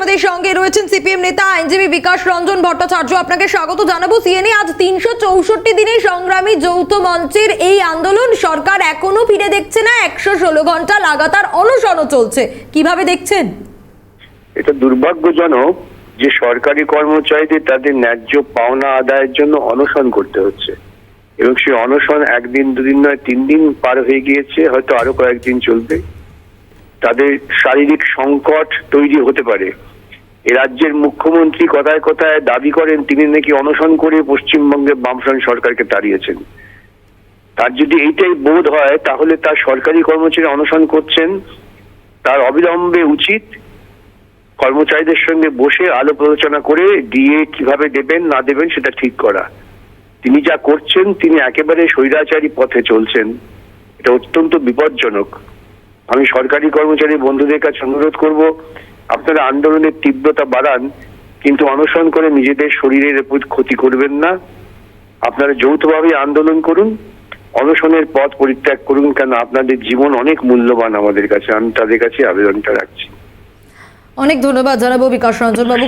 আমাদের সঙ্গে রয়েছেন সিপিএম নেতা আইনজীবী বিকাশ রঞ্জন ভট্টাচার্য। আপনাকে স্বাগত জানাব। সিএনএ আজ তিনশো চৌষট্টি দিনে সংগ্রামী যৌথ মঞ্চের এই আন্দোলন সরকার এখনও ফিরে দেখছে না। একশো ষোলো ঘণ্টা লাগাতার অনশনও চলছে। কীভাবে দেখছেন? এটা দুর্ভাগ্যজনক যে সরকারি কর্মচারীদের তাদের ন্যায্য পাওনা আদায়ের জন্য অনশন করতে হচ্ছে। এবং সেই অনশন একদিন, দুদিন নয়, তিন দিন পার হয়ে গিয়েছে। হয়তো আরও কয়েকদিন চলবে। তাদের শারীরিক সংকট তৈরি হতে পারে। এ রাজ্যের মুখ্যমন্ত্রী কথায় কথায় দাবি করেন, তিনি নাকি অনশন করে পশ্চিমবঙ্গের বামফ্রন্ট সরকারকে তাড়িয়েছেন। তার যদি এইটাই বোধ হয়, তাহলে তার সরকারি কর্মচারী অনশন করছেন, তার অবিলম্বে উচিত কর্মচারীদের সঙ্গে বসে আলোপ আলোচনা করে দিয়ে কীভাবে দেবেন, না দেবেন, সেটা ঠিক করা। তিনি যা করছেন, তিনি একেবারে স্বৈরাচারী পথে চলছেন। এটা অত্যন্ত বিপজ্জনক। আমি সরকারি কর্মচারী বন্ধুদের কাছে অনুরোধ করব, আপনারা আন্দোলনের তীব্রতা বাড়ান, কিন্তু অনশন করে নিজেদের শরীরের ক্ষতি করবেন না। আপনারা যৌথভাবে আন্দোলন করুন, অনশনের পথ পরিত্যাগ করুন, কেন আপনাদের জীবন অনেক মূল্যবান আমাদের কাছে, আমি তাদের কাছে আবেদনটা রাখছি। অনেক ধন্যবাদ জানাব বিকাশ রঞ্জন বাবু।